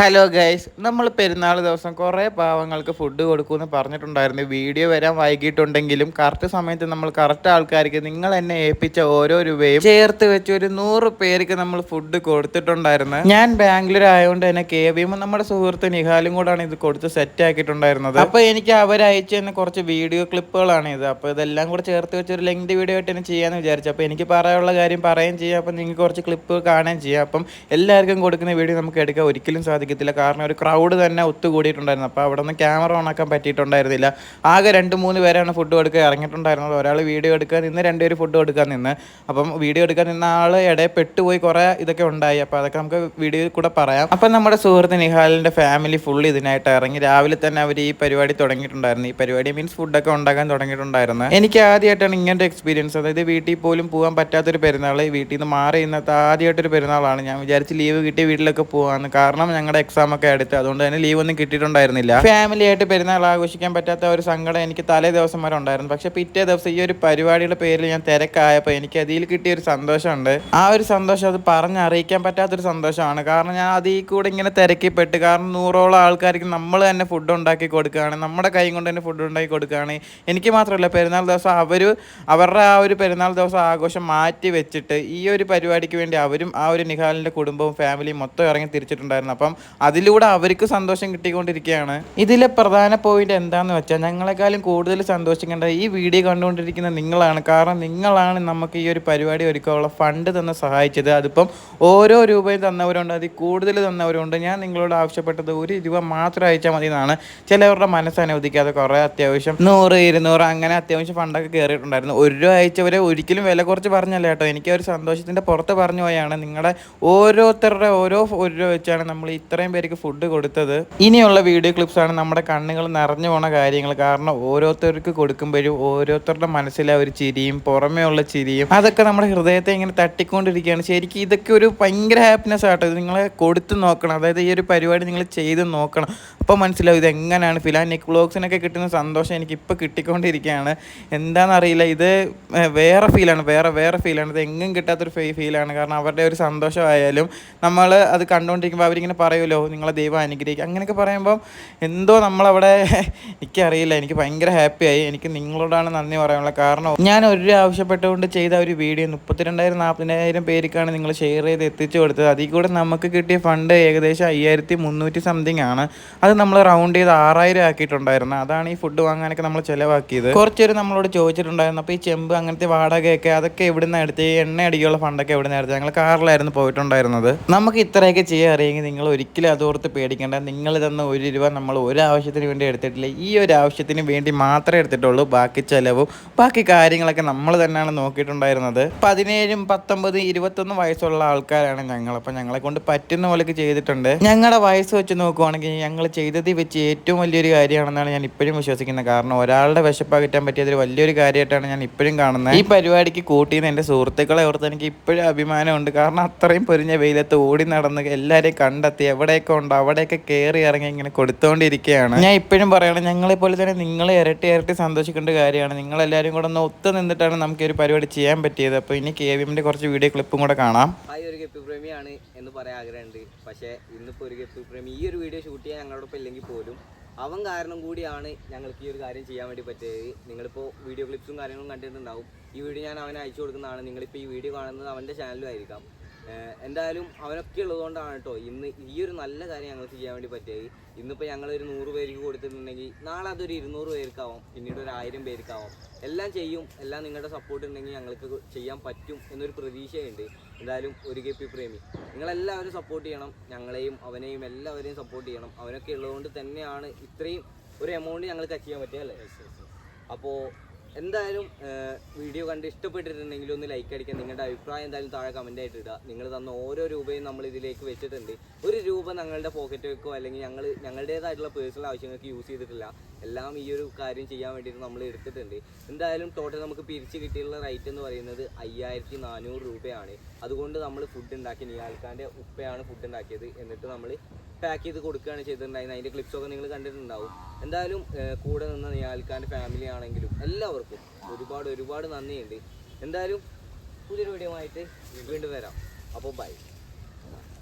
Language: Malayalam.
ഹലോ ഗൈസ് നമ്മൾ പെരുന്നാൾ ദിവസം കുറേ പാവങ്ങൾക്ക് ഫുഡ് കൊടുക്കുമെന്ന് പറഞ്ഞിട്ടുണ്ടായിരുന്നു. വീഡിയോ വരാൻ വൈകിട്ടുണ്ടെങ്കിലും കറക്റ്റ് സമയത്ത് നമ്മൾ കറക്റ്റ് ആൾക്കാർക്ക് നിങ്ങൾ എന്നെ ഏൽപ്പിച്ച ഓരോ രൂപയും ചേർത്ത് വെച്ച് ഒരു നൂറ് പേർക്ക് നമ്മൾ ഫുഡ് കൊടുത്തിട്ടുണ്ടായിരുന്നു. ഞാൻ ബാംഗ്ലൂർ ആയതുകൊണ്ട് തന്നെ കെ വിയും നമ്മുടെ സുഹൃത്ത് നിഹാലും കൂടാണ് ഇത് കൊടുത്ത് സെറ്റ് ആക്കിയിട്ടുണ്ടായിരുന്നത്. അപ്പോൾ എനിക്ക് അവരയച്ചു തന്നെ കുറച്ച് വീഡിയോ ക്ലിപ്പുകളാണ് ഇത്. അപ്പോൾ ഇതെല്ലാം കൂടെ ചേർത്ത് വെച്ച് ഒരു ലെങ്ത് വീഡിയോ ആയിട്ട് തന്നെ ചെയ്യാമെന്ന് വിചാരിച്ചു. അപ്പോൾ എനിക്ക് പറയാനുള്ള കാര്യം പറയുകയും ചെയ്യാം. അപ്പോൾ നിങ്ങൾക്ക് കുറച്ച് ക്ലിപ്പ് കാണുകയും ചെയ്യാം. അപ്പം എല്ലാവർക്കും കൊടുക്കുന്ന വീഡിയോ നമുക്ക് എടുക്കാൻ ഒരിക്കലും സാധിക്കത്തില്ല കാരണം ഒരു ക്രൗഡ് തന്നെ ഒത്തുകൂടിയിട്ടുണ്ടായിരുന്നു. അപ്പോൾ അവിടെ നിന്ന് ക്യാമറ ഓണാക്കാൻ പറ്റിയിട്ടുണ്ടായിരുന്നില്ല. ആകെ രണ്ട് മൂന്ന് പേരാണ് ഫുഡ് കൊടുക്കുക ഇറങ്ങിയിട്ടുണ്ടായിരുന്നത്. ഒരാൾ വീഡിയോ എടുക്കാൻ നിന്ന് രണ്ടുപേർ ഫുഡ് കൊടുക്കാൻ നിന്ന്. അപ്പം വീഡിയോ എടുക്കാൻ നിന്ന ആൾ ഇടയിൽ പെട്ടുപോയി കുറേ ഇതൊക്കെ ഉണ്ടായി. അപ്പോൾ അതൊക്കെ നമുക്ക് വീഡിയോയിൽ കൂടെ പറയാം. അപ്പം നമ്മുടെ സുഹൃത്ത് നിഹാലിന്റെ ഫാമിലി ഫുൾ ഇതിനായിട്ട് ഇറങ്ങി. രാവിലെ തന്നെ അവർ ഈ പരിപാടി തുടങ്ങിയിട്ടുണ്ടായിരുന്നു. ഈ പരിപാടി മീൻസ് ഫുഡൊക്കെ ഉണ്ടാക്കാൻ തുടങ്ങിയിട്ടുണ്ടായിരുന്നു. എനിക്ക് ആദ്യമായിട്ടാണ് ഇങ്ങനത്തെ എക്സ്പീരിയൻസ് അതായത് വീട്ടിൽ പോലും പോകാൻ പറ്റാത്തൊരു പെരുന്നാൾ വീട്ടിൽ നിന്ന് മാറി ഇന്നത്തെ ആദ്യമായിട്ടൊരു പെരുന്നാളാണ്. ഞാൻ വിചാരിച്ച് ലീവ് കിട്ടി വീട്ടിലൊക്കെ പോകാമെന്ന് കാരണം ഞങ്ങളുടെ എക്സാം ഒക്കെ അടുത്ത് അതുകൊണ്ട് തന്നെ ലീവ് ഒന്നും കിട്ടിയിട്ടുണ്ടായിരുന്നില്ല. ഫാമിലി ആയിട്ട് പെരുന്നാൾ ആഘോഷിക്കാൻ പറ്റാത്ത ഒരു സങ്കടം എനിക്ക് തലേ ദിവസം വരെ ഉണ്ടായിരുന്നു. പക്ഷെ പിറ്റേ ദിവസം ഈ ഒരു പരിപാടിയുടെ പേരിൽ ഞാൻ തിരക്കായപ്പോൾ എനിക്ക് അതിൽ കിട്ടിയ ഒരു സന്തോഷമുണ്ട്. ആ ഒരു സന്തോഷം അത് പറഞ്ഞറിയിക്കാൻ പറ്റാത്തൊരു സന്തോഷമാണ്. കാരണം ഞാൻ അതിൽ കൂടെ ഇങ്ങനെ തിരക്കിപ്പെട്ട് കാരണം നൂറോളം ആൾക്കാർക്ക് നമ്മൾ തന്നെ ഫുഡ് ഉണ്ടാക്കി കൊടുക്കുകയാണ് നമ്മുടെ കൈ കൊണ്ട് തന്നെ ഫുഡ് ഉണ്ടാക്കി കൊടുക്കുകയാണ്. എനിക്ക് മാത്രമല്ല പെരുന്നാൾ ദിവസം അവർ അവരുടെ ആ ഒരു പെരുന്നാൾ ദിവസം ആഘോഷം മാറ്റി വെച്ചിട്ട് ഈ ഒരു പരിപാടിക്ക് വേണ്ടി അവരും ആ ഒരു നിഹാലിന്റെ കുടുംബവും ഫാമിലിയും മൊത്തം ഇറങ്ങി തിരിച്ചിട്ടുണ്ടായിരുന്നു. അപ്പം അതിലൂടെ അവർക്ക് സന്തോഷം കിട്ടിക്കൊണ്ടിരിക്കുകയാണ്. ഇതിലെ പ്രധാന പോയിന്റ് എന്താണെന്ന് വെച്ചാൽ ഞങ്ങളെക്കാളും കൂടുതൽ സന്തോഷിക്കേണ്ട ഈ വീഡിയോ കണ്ടുകൊണ്ടിരിക്കുന്ന നിങ്ങളാണ്. കാരണം നിങ്ങളാണ് നമുക്ക് ഈ ഒരു പരിപാടി ഒരുക്കാനുള്ള ഫണ്ട് തന്നെ സഹായിച്ചത്. അതിപ്പം ഓരോ രൂപയും തന്നവരുണ്ട്. അതിൽ കൂടുതൽ തന്നവരുണ്ട്. ഞാൻ നിങ്ങളോട് ആവശ്യപ്പെട്ടത് ഒരു രൂപ മാത്രം അയച്ചാൽ മതി എന്നാണ് ചിലവരുടെ മനസ്സ് അനുവദിക്കാതെ കുറേ അത്യാവശ്യം നൂറ് ഇരുന്നൂറ് അങ്ങനെ അത്യാവശ്യം ഫണ്ടൊക്കെ കയറിയിട്ടുണ്ടായിരുന്നു ഒരു രൂപ അയച്ചവരെ ഒരിക്കലും വില കുറച്ച് പറഞ്ഞല്ല കേട്ടോ. എനിക്ക് ഒരു സന്തോഷത്തിന്റെ പുറത്ത് പറഞ്ഞു പോയാണ്. നിങ്ങളുടെ ഓരോരുത്തരുടെ ഓരോ ഒരു രൂപ വെച്ചാണ് നമ്മൾ ഇത്രയും പേർക്ക് ഫുഡ് കൊടുത്തത്. ഇനിയുള്ള വീഡിയോ ക്ലിപ്സാണ് നമ്മുടെ കണ്ണുകൾ നിറഞ്ഞു പോണ കാര്യങ്ങൾ. കാരണം ഓരോരുത്തർക്ക് കൊടുക്കുമ്പോഴും ഓരോരുത്തരുടെ മനസ്സിലെ ഒരു ചിരിയും പുറമേ ഉള്ള ചിരിയും അതൊക്കെ നമ്മുടെ ഹൃദയത്തെ ഇങ്ങനെ തട്ടിക്കൊണ്ടിരിക്കുകയാണ്. ശരിക്കും ഇതൊക്കെ ഒരു ഭയങ്കര ഹാപ്പിനെസ് ആട്ടോ. ഇത് നിങ്ങളെ കൊടുത്ത് നോക്കണം. അതായത് ഈ ഒരു പരിപാടി നിങ്ങൾ ചെയ്ത് നോക്കണം. അപ്പോൾ മനസ്സിലാവും ഇത് എങ്ങനെയാണ് ഫിലാൻ നെക്ക് ബ്ലോഗ്സിനൊക്കെ കിട്ടുന്ന സന്തോഷം എനിക്ക് ഇപ്പോൾ കിട്ടിക്കൊണ്ടിരിക്കുകയാണ്. എന്താണെന്നറിയില്ല ഇത് വേറെ ഫീലാണ് വേറെ വേറെ ഫീലാണ് ഇത് എങ്ങും കിട്ടാത്തൊരു ഫീലാണ് കാരണം അവരുടെ ഒരു സന്തോഷമായാലും നമ്മൾ അത് കണ്ടുകൊണ്ടിരിക്കുമ്പോൾ അവരിങ്ങനെ പറയുമല്ലോ നിങ്ങളെ ദൈവം അനുഗ്രഹിക്കുക അങ്ങനെയൊക്കെ പറയുമ്പം എന്തോ നമ്മളവിടെ എനിക്കറിയില്ല എനിക്ക് ഭയങ്കര ഹാപ്പിയായി എനിക്ക് നിങ്ങളോടാണ് നന്ദി പറയാനുള്ള കാരണം ഞാൻ ഒരു ആവശ്യപ്പെട്ടുകൊണ്ട് ചെയ്ത ഒരു വീഡിയോ മുപ്പത്തിരണ്ടായിരം നാൽപ്പതിനായിരം പേർക്കാണ് നിങ്ങൾ ഷെയർ ചെയ്ത് എത്തിച്ചു കൊടുത്തത്. അതിൽ കൂടെ നമുക്ക് കിട്ടിയ ഫണ്ട് ഏകദേശം അയ്യായിരത്തി മുന്നൂറ്റി സംതിങ് ആണ്. അത് നമ്മൾ റൗണ്ട് ചെയ്ത് ആറായിരം ആക്കിയിട്ടുണ്ടായിരുന്നു. അതാണ് ഈ ഫുഡ് വാങ്ങാനൊക്കെ നമ്മൾ ചിലവാക്കിയത്. കുറച്ചൊരു നമ്മളോട് ചോദിച്ചിട്ടുണ്ടായിരുന്നു. അപ്പോൾ ഈ ചെമ്പ് അങ്ങനത്തെ വാടകയൊക്കെ അതൊക്കെ എവിടുന്ന് എടുത്ത് എണ്ണ അടിക്കുള്ള ഫണ്ടൊക്കെ എവിടുന്ന് എടുത്ത് ഞങ്ങൾ കാറിലായിരുന്നു പോയിട്ടുണ്ടായിരുന്നത്. നമുക്ക് ഇത്രയൊക്കെ ചെയ്യാൻ അറിയെങ്കിൽ നിങ്ങൾ ഒരിക്കലും അതോർത്ത് പേടിക്കേണ്ട. നിങ്ങൾ തന്ന ഒരു രൂപ നമ്മൾ ഒരു ആവശ്യത്തിന് വേണ്ടി എടുത്തിട്ടില്ല. ഈ ഒരു ആവശ്യത്തിന് വേണ്ടി മാത്രമേ എടുത്തിട്ടുള്ളൂ. ബാക്കി ചിലവും ബാക്കി കാര്യങ്ങളൊക്കെ നമ്മൾ തന്നെയാണ് നോക്കിയിട്ടുണ്ടായിരുന്നത്. പതിനേഴും പത്തൊമ്പതും ഇരുപത്തൊന്നും വയസ്സുള്ള ആൾക്കാരാണ് ഞങ്ങൾ. അപ്പം ഞങ്ങളെ കൊണ്ട് പറ്റുന്ന പോലെയൊക്കെ ചെയ്തിട്ടുണ്ട്. ഞങ്ങളുടെ വയസ്സ് വെച്ച് നോക്കുവാണെങ്കിൽ ഞങ്ങൾ ചെയ്തതിൽ വെച്ച് ഏറ്റവും വലിയൊരു കാര്യമാണെന്നാണ് ഞാൻ ഇപ്പോഴും വിശ്വസിക്കുന്നത്. കാരണം ഒരാളുടെ വിശപ്പകറ്റാൻ പറ്റിയതൊരു വലിയൊരു കാര്യമായിട്ടാണ് ഞാൻ ഇപ്പോഴും കാണുന്നത്. ഈ പരിപാടിക്ക് കൂട്ടിയെന്ന് എന്റെ സുഹൃത്തുക്കളെ ഓർത്ത് എനിക്ക് ഇപ്പോഴും അഭിമാനമുണ്ട്. കാരണം അത്രയും പൊരിഞ്ഞ വെയിലത്ത് ഓടി നടന്ന് എല്ലാവരെയും കണ്ടെത്തി എവിടെയൊക്കെ ഉണ്ടോ. അവിടെയൊക്കെ കയറി ഇറങ്ങി ഇങ്ങനെ കൊടുത്തുകൊണ്ടിരിക്കുകയാണ് ഞാൻ ഇപ്പോഴും പറയണം ഞങ്ങളെ പോലെ തന്നെ നിങ്ങളെ ഇരട്ടി ഇരട്ടി സന്തോഷിക്കേണ്ട കാര്യമാണ്. നിങ്ങളെല്ലാവരും കൂടെ ഒന്ന് ഒത്തു നിന്നിട്ടാണ് നമുക്ക് ഈ ഒരു പരിപാടി ചെയ്യാൻ പറ്റിയത്. അപ്പോൾ ഇനി കെ വി എമ്മിന്റെ കുറച്ച് വീഡിയോ ക്ലിപ്പും കൂടെ കാണാം. ഒരു ഗപ്പി പ്രേമിയാണ് എന്ന് പറയാൻ ആഗ്രഹമുണ്ട്. പക്ഷേ ഇന്നിപ്പോൾ ഒരു ഗപ്പി പ്രേമി ഈ ഒരു വീഡിയോ ഷൂട്ട് ചെയ്യാൻ ഞങ്ങളോടൊപ്പം ഇല്ലെങ്കിൽ പോലും അവൻ കാരണം കൂടിയാണ് ഞങ്ങൾക്ക് ഈ ഒരു കാര്യം ചെയ്യാൻ വേണ്ടി പറ്റിയത്. നിങ്ങളിപ്പോൾ വീഡിയോ ക്ലിപ്സും കാര്യങ്ങളും കണ്ടിട്ടുണ്ടാവും. ഈ വീഡിയോ ഞാൻ അവനെ അയച്ചു കൊടുക്കുന്നതാണ്. നിങ്ങളിപ്പോൾ ഈ വീഡിയോ കാണുന്നത് അവന്റെ ചാനലും ആയിരിക്കാം. എന്തായാലും അവനൊക്കെ ഉള്ളതുകൊണ്ടാണ് കേട്ടോ ഇന്ന് ഈ ഒരു നല്ല കാര്യം ഞങ്ങൾക്ക് ചെയ്യാൻ വേണ്ടി പറ്റിയത്. ഇന്നിപ്പോൾ ഞങ്ങൾ ഒരു നൂറ് പേർക്ക് കൊടുത്തിട്ടുണ്ടെങ്കിൽ നാളെ അതൊരു ഇരുന്നൂറ് പേർക്കാവും. പിന്നീട് ഒരു ആയിരം പേർക്കാവും. എല്ലാം ചെയ്യും. എല്ലാം നിങ്ങളുടെ സപ്പോർട്ട് ഉണ്ടെങ്കിൽ ഞങ്ങൾക്ക് ചെയ്യാൻ പറ്റും എന്നൊരു പ്രതീക്ഷയുണ്ട്. എന്തായാലും ഒരു കെ പി പ്രേമി. നിങ്ങളെല്ലാവരും സപ്പോർട്ട് ചെയ്യണം. ഞങ്ങളെയും അവനെയും എല്ലാവരെയും സപ്പോർട്ട് ചെയ്യണം. അവനൊക്കെ ഉള്ളതുകൊണ്ട് തന്നെയാണ് ഇത്രയും ഒരു എമൗണ്ട് ഞങ്ങൾക്ക് അച്ചീവ് ചെയ്യാൻ പറ്റിയ അല്ലേ? അപ്പോൾ എന്തായാലും വീഡിയോ കണ്ട് ഇഷ്ടപ്പെട്ടിട്ടുണ്ടെങ്കിൽ ഒന്ന് ലൈക്ക് അടിക്കാൻ നിങ്ങളുടെ അഭിപ്രായം എന്തായാലും താഴെ കമന്റ് ആയിട്ട് ഇടുക. നിങ്ങൾ തന്ന ഓരോ രൂപയും നമ്മൾ ഇതിലേക്ക് വെച്ചിട്ടുണ്ട്. ഒരു രൂപ ഞങ്ങളുടെ പോക്കറ്റിലേക്കോ അല്ലെങ്കിൽ ഞങ്ങൾ ഞങ്ങളുടേതായിട്ടുള്ള പേഴ്സണൽ ആവശ്യങ്ങൾക്ക് യൂസ് ചെയ്തിട്ടില്ല. എല്ലാം ഈ ഒരു കാര്യം ചെയ്യാൻ വേണ്ടിയിട്ട് നമ്മൾ എടുത്തിട്ടുണ്ട്. എന്തായാലും ടോട്ടൽ നമുക്ക് പിരിച്ച് കിട്ടിയുള്ള റേറ്റ് എന്ന് പറയുന്നത് അയ്യായിരത്തി നാനൂറ് രൂപയാണ്. അതുകൊണ്ട് നമ്മൾ ഫുഡ് ഉണ്ടാക്കി നിയാൽക്കാന്റെ ഉപ്പയാണ് ഫുഡ് ഉണ്ടാക്കിയത്. എന്നിട്ട് നമ്മൾ പാക്ക് ചെയ്ത് കൊടുക്കുകയാണ് ചെയ്തിട്ടുണ്ടായിരുന്നത്. അതിന്റെ ക്ലിപ്സൊക്കെ നിങ്ങൾ കണ്ടിട്ടുണ്ടാവും. എന്തായാലും കൂടെ നിന്ന നിയാൽക്കാന്റെ ഫാമിലി ആണെങ്കിലും എല്ലാവർക്കും ഒരുപാട് ഒരുപാട് നന്ദിയുണ്ട്. എന്തായാലും പുതിയൊരു വീഡിയോ ആയിട്ട് വീണ്ടും വരാം. അപ്പോൾ ബൈ